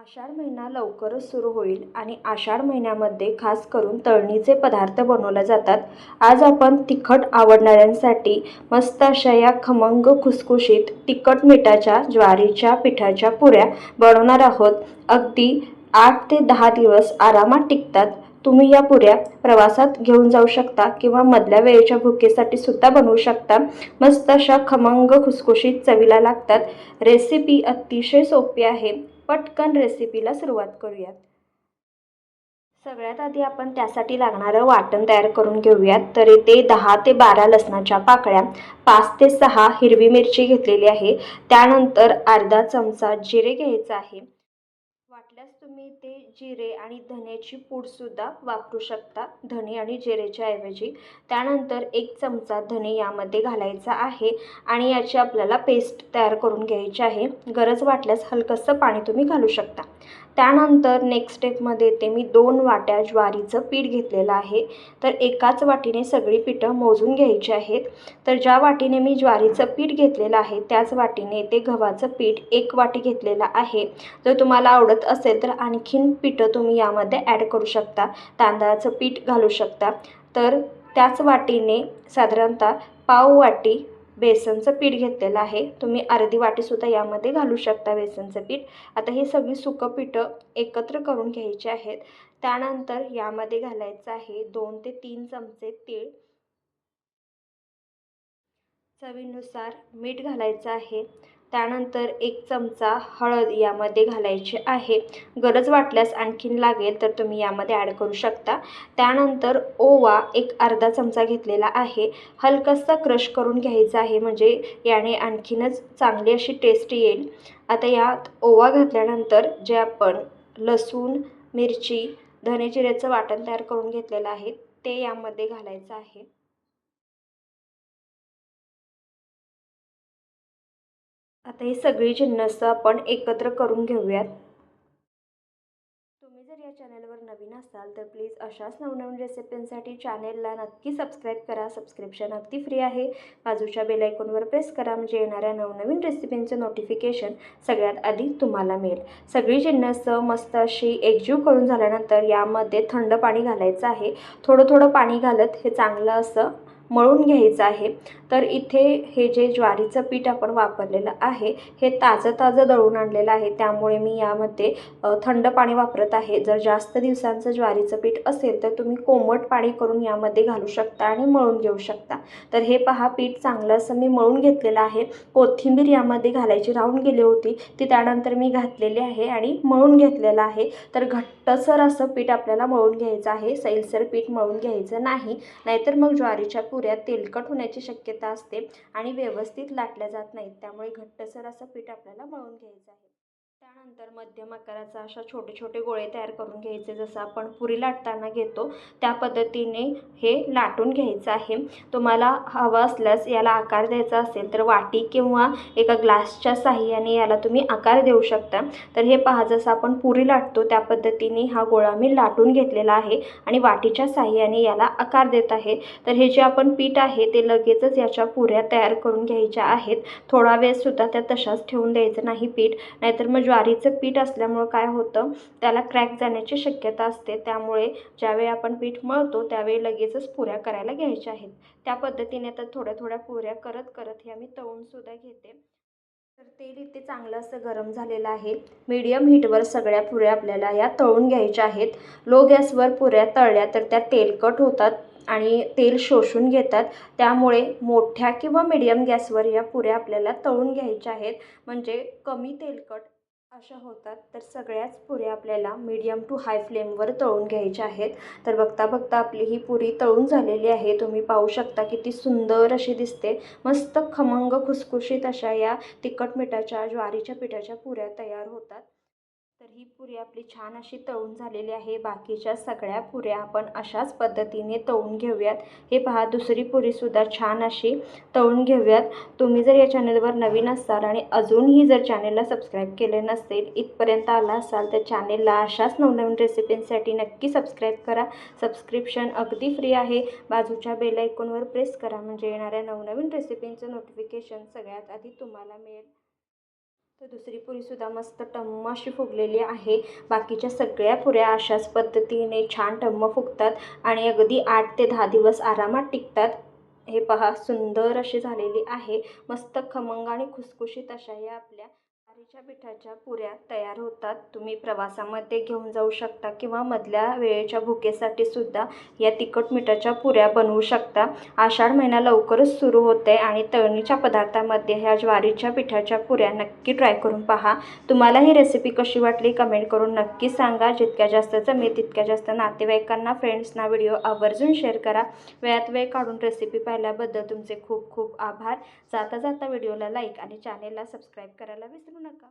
आषाढ महिना लवकरच सुरू होईल आणि आषाढ महिन्यामध्ये खास करून तळणीचे पदार्थ बनवले जातात. आज आपण तिखट आवडणाऱ्यांसाठी मस्त अशा या खमंग खुसखुशीत तिखट मिठाच्या ज्वारीच्या पिठाच्या पुऱ्या बनवणार आहोत. अगदी आठ ते दहा दिवस आरामात टिकतात. तुम्ही या पुऱ्या प्रवासात घेऊन जाऊ शकता किंवा मधल्या वेळेच्या भुकेसाठी सुद्धा बनवू शकता. मस्त अशा खमंग खुसखुशीत चवीला लागतात. रेसिपी अतिशय सोपी आहे. पटकन रेसिपीला सुरुवात करूयात. सगळ्यात आधी आपण त्यासाठी लागणारं वाटण तयार करून घेऊयात. तर इथे दहा ते बारा लसणाच्या पाकळ्या पाच ते सहा हिरवी मिरची घेतलेली आहे. त्यानंतर अर्धा चमचा जिरे घ्यायचा आहे. वाटल्यास तुम्ही ते जिरे आणि धण्याची पूडसुद्धा वापरू शकता धणे आणि जिरेच्या ऐवजी. त्यानंतर एक चमचा धणे यामध्ये घालायचा आहे आणि याची आपल्याला पेस्ट तयार करून घ्यायची आहे. गरज वाटल्यास हलकंसं पाणी तुम्ही घालू शकता. त्यानंतर नेक्स्ट स्टेपमध्ये येते मी दोन वाट्या ज्वारीचं पीठ घेतलेलं आहे. तर एकाच वाटीने सगळी पिठं मोजून घ्यायची आहेत. तर ज्या वाटीने मी ज्वारीचं पीठ घेतलेलं आहे त्याच वाटीने ते गव्हाचं पीठ एक वाटी घेतलेलं आहे. जर तुम्हाला आवडत असेल तर आणखीन पिठं तुम्ही यामध्ये ॲड करू शकता. तांदळाचं पीठ घालू शकता. तर त्याच वाटीने साधारणतः पाव वाटी बेसनचं पीठ घेतलेलं आहे. तुम्ही अर्धी वाटीसुद्धा यामध्ये घालू शकता बेसनचं पीठ. आता हे सगळी सुकं पिठं एकत्र करून घ्यायची आहेत. त्यानंतर यामध्ये घालायचं आहे दोन ते तीन चमचे तीळ. चवीनुसार मीठ घालायचं आहे. त्यानंतर एक चमचा हळद यामध्ये घालायची आहे. गरज वाटल्यास आणखीन लागेल तर तुम्ही यामध्ये ॲड करू शकता. त्यानंतर ओवा एक अर्धा चमचा घेतलेला आहे. हलकासा क्रश करून घ्यायचा आहे म्हणजे याने आणखीनच चांगली अशी टेस्ट येईल. आता यात ओवा घातल्यानंतर जे आपण लसूण मिरची धने जिऱ्याचं वाटण तयार करून घेतलेलं आहे ते यामध्ये घालायचं आहे. आता ही सगळी जिन्नस आपण एकत्र करून घेऊयात. तुम्ही जर या चॅनलवर नवीन असाल तर प्लीज अशाच नवनवीन रेसिपींसाठी चॅनेलला नक्की सबस्क्राईब करा. सबस्क्रिप्शन अगदी फ्री आहे. बाजूच्या बेलायकोनवर प्रेस करा म्हणजे येणाऱ्या नवनवीन रेसिपींचं नोटिफिकेशन सगळ्यात आधी तुम्हाला मिळेल. सगळी जिन्नस मस्त अशी एकजीव करून झाल्यानंतर यामध्ये थंड पाणी घालायचं आहे. थोडं थोडं पाणी घालत हे चांगलं असं मळून घ्यायचं आहे. तर इथे हे जे ज्वारीचं पीठ आपण वापरलेलं आहे हे ताजं ताजं दळून आणलेलं आहे. त्यामुळे मी यामध्ये थंड पाणी वापरत आहे. जर जास्त दिवसांचं ज्वारीचं पीठ असेल तर तुम्ही कोमट पाणी करून यामध्ये घालू शकता आणि मळून घेऊ शकता. तर हे पहा पीठ चांगलं असं मी मळून घेतलेलं आहे. कोथिंबीर यामध्ये घालायची राहून गेली होती. ती त्यानंतर मी घातलेली आहे आणि मळून घेतलेलं आहे. तर घट्टसर असं पीठ आपल्याला मळून घ्यायचं आहे. सैलसर पीठ मळून घ्यायचं नाही. नाहीतर मग ज्वारीच्या पुऱ्या तेलकट होण्याची शक्यता असते आणि व्यवस्थित लाटल्या जात नाहीत. त्यामुळे घट्टसर असं पीठ आपल्याला मळून घ्यायचं आहे. त्यानंतर मध्यम आकाराचा अशा छोटे छोटे गोळे तयार करून घ्यायचे. जसं आपण पुरी लाटताना घेतो त्या पद्धतीने हे लाटून घ्यायचं आहे. तुम्हाला हवं असल्यास याला आकार द्यायचा असेल तर वाटी किंवा एका ग्लासच्या साह्याने याला तुम्ही आकार देऊ शकता. तर हे पहा जसं आपण पुरी लाटतो त्या पद्धतीने हा गोळा मी लाटून घेतलेला आहे आणि वाटीच्या साह्याने याला आकार देत आहे. तर हे जे आपण पीठ आहे ते लगेचच याच्या पुऱ्या तयार करून घ्यायच्या आहेत. थोडा वेळसुद्धा त्या तशाच ठेवून द्यायचं नाही पीठ. नाहीतर मग ज्वारीचं पीठ असल्यामुळं काय होतं? त्याला क्रॅक जाण्याची शक्यता असते. त्यामुळे ज्यावेळी आपण पीठ मळतो त्यावेळी लगेचच पुऱ्या करायला घ्यायच्या आहेत. त्या पद्धतीने तर थोड्या थोड्या पुऱ्या करत करत हे आम्ही तळूनसुद्धा घेते. तर तेल इथे चांगलं असं गरम झालेलं आहे. मीडियम हीटवर सगळ्या पुऱ्या आपल्याला या तळून घ्यायच्या आहेत. लो गॅसवर पुऱ्या तळल्या तर त्या तेलकट होतात आणि तेल शोषून घेतात. त्यामुळे मोठ्या किंवा मीडियम गॅसवर या पुऱ्या आपल्याला तळून घ्यायच्या आहेत. म्हणजे कमी तेलकट अशा होतात. तर सगळ्याच पुऱ्या आपल्याला मीडियम टू हाय फ्लेमवर तळून घ्यायच्या आहेत. तर बघता बघता आपली ही पुरी तळून झालेली आहे. तुम्ही पाहू शकता किती सुंदर अशी दिसते. मस्त खमंग खुसखुशीत अशा या तिखट मिठाच्या ज्वारीच्या पिठाच्या पुऱ्या तयार होतात. तर ही पुरी आपली छान अशी तळून झालेली आहे. बाकीच्या सगळ्या पुऱ्या आपण अशाच पद्धतीने तळून घेऊयात. हे पहा दुसरी पुरीसुद्धा छान अशी तळून घेऊयात. तुम्ही जर या चॅनलवर नवीन असाल आणि अजूनही जर चॅनलला सबस्क्राईब केले नसेल इथपर्यंत आला असाल तर चॅनेलला अशाच नवनवीन रेसिपींसाठी नक्की सबस्क्राईब करा. सबस्क्रिप्शन अगदी फ्री आहे. बाजूच्या बेल आयकॉनवर प्रेस करा म्हणजे येणाऱ्या नवनवीन रेसिपींचं नोटिफिकेशन सगळ्यात आधी तुम्हाला मिळेल. तर दुसरी पुरीसुद्धा मस्त टम्म अशी फुगलेली आहे. बाकीच्या सगळ्या पुऱ्या अशाच पद्धतीने छान टम्म फुगतात आणि अगदी आठ ते दहा दिवस आरामात टिकतात. हे पहा सुंदर अशी झालेली आहे. मस्त खमंग आणि खुसखुशीत अशा या आपल्या ज्वारीच्या पिठाच्या पुऱ्या तयार होतात. तुम्ही प्रवासामध्ये घेऊन जाऊ शकता किंवा मधल्या वेळेच्या भुकेसाठी सुद्धा या तिखट मिठाच्या पुऱ्या बनवू शकता. आषाढ महिना लवकरच सुरू होते आणि तळणीच्या पदार्थामध्ये ह्या ज्वारीच्या पिठाच्या पुऱ्या नक्की ट्राय करून पहा. तुम्हाला ही रेसिपी कशी वाटली कमेंट करून नक्की सांगा. जितक्या जास्त जमेल तितक्या जास्त नातेवाईकांना फ्रेंड्सना व्हिडिओ आवर्जून शेअर करा. वेळात वेळ काढून रेसिपी पाहिल्याबद्दल तुमचे खूप खूप आभार. जाता जाता व्हिडिओला लाईक आणि चॅनेलला सबस्क्राईब करायला विसरू पूर्ण का